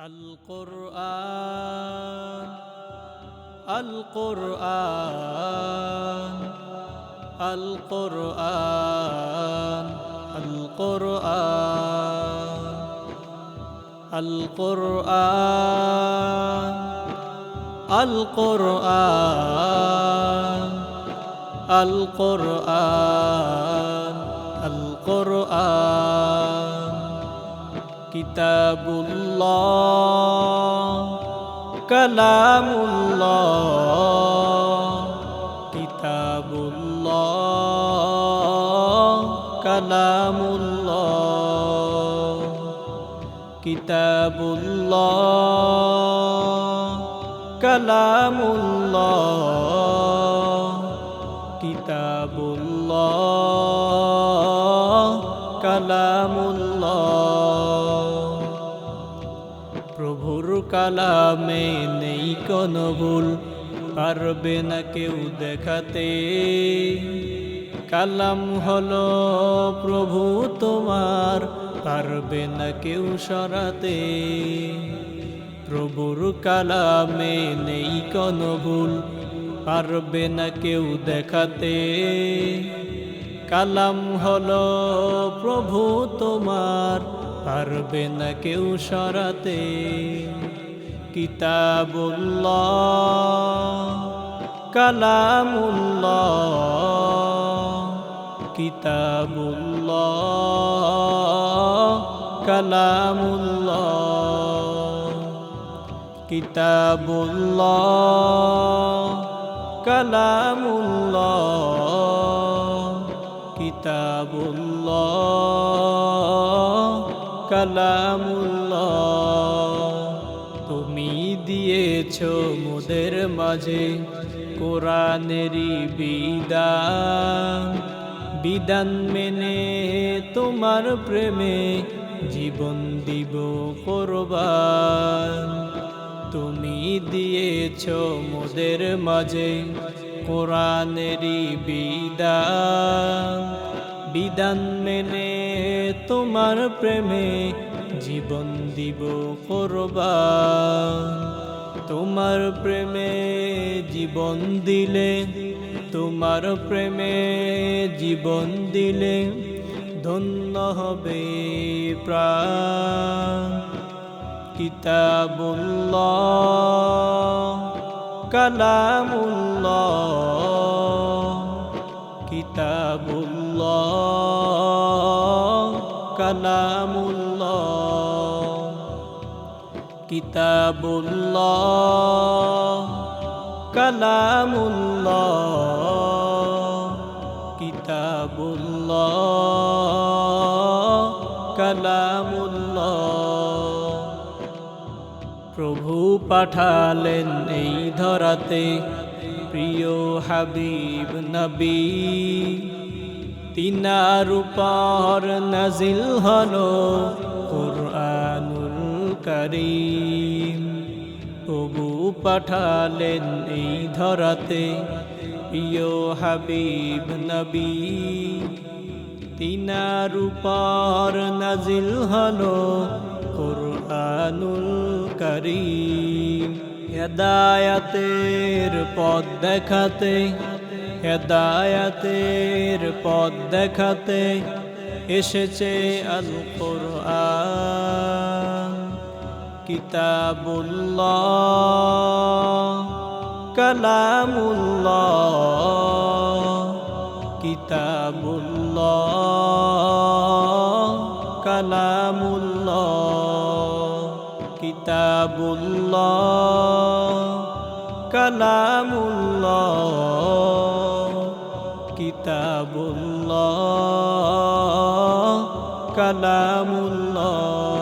القرآن القرآن القرآن القرآن القرآن القرآن القرآن কিতাবুল্লাহ কালামুল্লাহ কিতাবুল্লাহ কালামুল্লাহ কিতাবুল্লাহ কালামুল্লাহ কিতাবুল্লাহ কালামুল্লাহ। প্রভুর কালামে নেই কোনো ভুল, পারবে না কেউ দেখাতে। কালাম হলো প্রভু তোমার, পারবে না কেউ সরাতে। প্রভুর কালামে নেই কোনো ভুল, পারবে না কেউ দেখাতে। কালাম হলো প্রভু তোমার পারবে না কেউ সরাতে। কিতাবুল্লাহ কালামুল্লাহ কিতাবুল্লাহ কালামুল্লাহ কিতাবুল্লাহ কালামুল্লাহ। কিতাবুল্লাহ, কালামুল্লাহ। তুমি দিয়েছ মোদের মাঝে কোরআনেরই বিদান বিধান মেনে তোমার প্রেমে জীবন দিব কোরবান। তুমি দিয়েছ মোদের মাঝে কোরআনেরই বিদান বিধান মেনে তোমার প্রেমে জীবন দিব কোরবান। তোমার প্রেমে জীবন দিলে, তোমার প্রেমে জীবন দিলে ধন্য হবে প্রাণ। কিতাবুল্লাহ কালামুল্লাহ কিতাবুল্লাহ কালামুল্লাহ কিতাবুল্লাহ কালামুল্লাহ কিতাবুল্লাহ কালামুল্লাহ। পাঠালেন এই ধরাতে। প্রিয় হাবিব নবী, তিনার উপর নাজিল হলো কোরআনুল করিম। প্রভু পাঠালেন এই ধরাতে, প্রিয় হাবিব নবী, তিনার উপর নাজিল হলো কোরআনুল করিম হেদায়াতের পথ দেখাতে হেদায়াতের পথ দেখাতে এসেছে আল কোরআন কিতাবুল্লাহ কালামুল্লাহ কিতাবুল্লাহ কালামুল্লাহ। كتاب الله كلام الله كتاب الله كلام الله